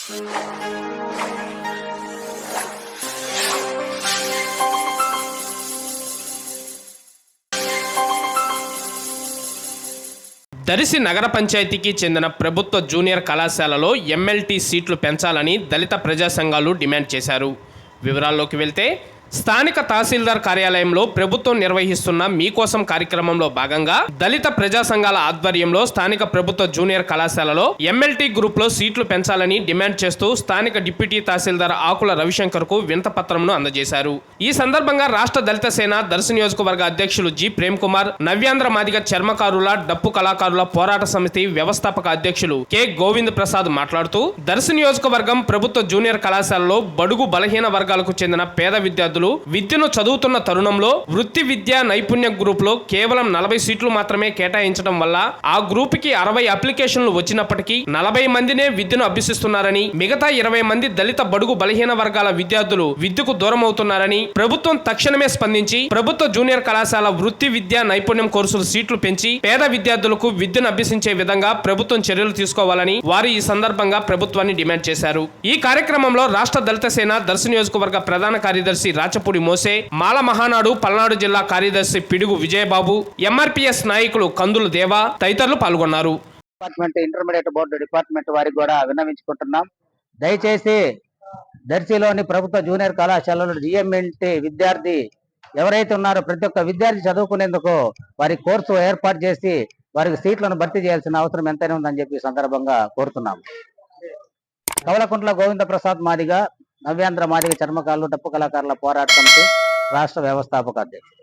దరిసి నగర పంచాయతీకి చెందిన ప్రభుత్వ జూనియర్ కళాశాలలో ఎమ్మెల్టీ సీట్లు పెంచాలని దళిత ప్రజా సంఘాలు డిమాండ్ చేశారు. వివరాల్లోకి వెళ్తే స్థానిక తహసీల్దార్ కార్యాలయంలో ప్రభుత్వం నిర్వహిస్తున్న మీకోసం కార్యక్రమంలో భాగంగా దళిత ప్రజా సంఘాల ఆధ్వర్యంలో స్థానిక ప్రభుత్వ జూనియర్ కళాశాలలో ఎమ్మెల్టీ గ్రూప్లో సీట్లు పెంచాలని డిమాండ్ చేస్తూ స్థానిక డిప్యూటీ తహసీల్దార్ ఆకుల రవిశంకర్కు వింత పత్రంను అందజేశారు. ఈ సందర్భంగా రాష్ట్ర దళిత సేన దర్శ నియోజకవర్గ అధ్యక్షులు జి. ప్రేమ్ కుమార్ నవ్యాంధ్ర మాదిగ చర్మకారుల డప్పు కళాకారుల పోరాట సమితి వ్యవస్థాపక అధ్యక్షులు కె. గోవింద్ ప్రసాద్ మాట్లాడుతూ దర్శ నియోజకవర్గం ప్రభుత్వ జూనియర్ కళాశాలలో బడుగు బలహీన వర్గాలకు చెందిన పేద విద్యార్థులు విద్యను చదువుతున్న తరుణంలో వృత్తి విద్యా నైపుణ్య గ్రూప్లో కేవలం నలభై సీట్లు మాత్రమే కేటాయించడం వల్ల ఆ గ్రూప్కి అరవై అప్లికేషన్లు వచ్చినప్పటికీ నలభై మందినే విద్యను అభ్యసిస్తున్నారని మిగతా ఇరవై మంది దళిత బడుగు బలహీన వర్గాల విద్యార్థులు విద్యకు దూరం అవుతున్నారని ప్రభుత్వం తక్షణమే స్పందించి ప్రభుత్వ జూనియర్ కళాశాల వృత్తి విద్యా నైపుణ్యం కోర్సులు సీట్లు పెంచి పేద విద్యార్థులకు విద్యను అభ్యసించే విధంగా ప్రభుత్వం చర్యలు తీసుకోవాలని వారు ఈ సందర్భంగా ప్రభుత్వాన్ని డిమాండ్ చేశారు. ఈ కార్యక్రమంలో రాష్ట్ర దళిత సేన దర్శ నియోజకవర్గ ప్రధాన కార్యదర్శి రాచపూడి మోసే మాల మహానాడు పల్నాడు జిల్లా కార్యదర్శి పిడుగు విజయబాబు ఎంఆర్పిఎస్ నాయకులు కందులు దేవా తదితరులు పాల్గొన్నారు. డిపార్ట్మెంట్ ఇంటర్మీడియట్ బోర్డు డిపార్ట్మెంట్ వారికి కూడా విన్నవించుకుంటున్నాం. దయచేసి దర్శిలోని ప్రభుత్వ జూనియర్ కళాశాలలో జిఎంఎన్టీ విద్యార్థి ఎవరైతే ఉన్నారో ప్రతి ఒక్క విద్యార్థి చదువుకునేందుకు వారి కోర్సు ఏర్పాటు చేసి వారికి సీట్లను భర్తీ చేయాల్సిన అవసరం ఎంతైనా ఉందని చెప్పి సందర్భంగా కోరుతున్నాం. కవలకుంట్ల గోవింద ప్రసాద్ మాదిగా నవ్యాంధ్ర మాదిగ చర్మకారులు డప్పు కళాకారుల పోరాట సమితి రాష్ట్ర వ్యవస్థాపక అధ్యక్షుడు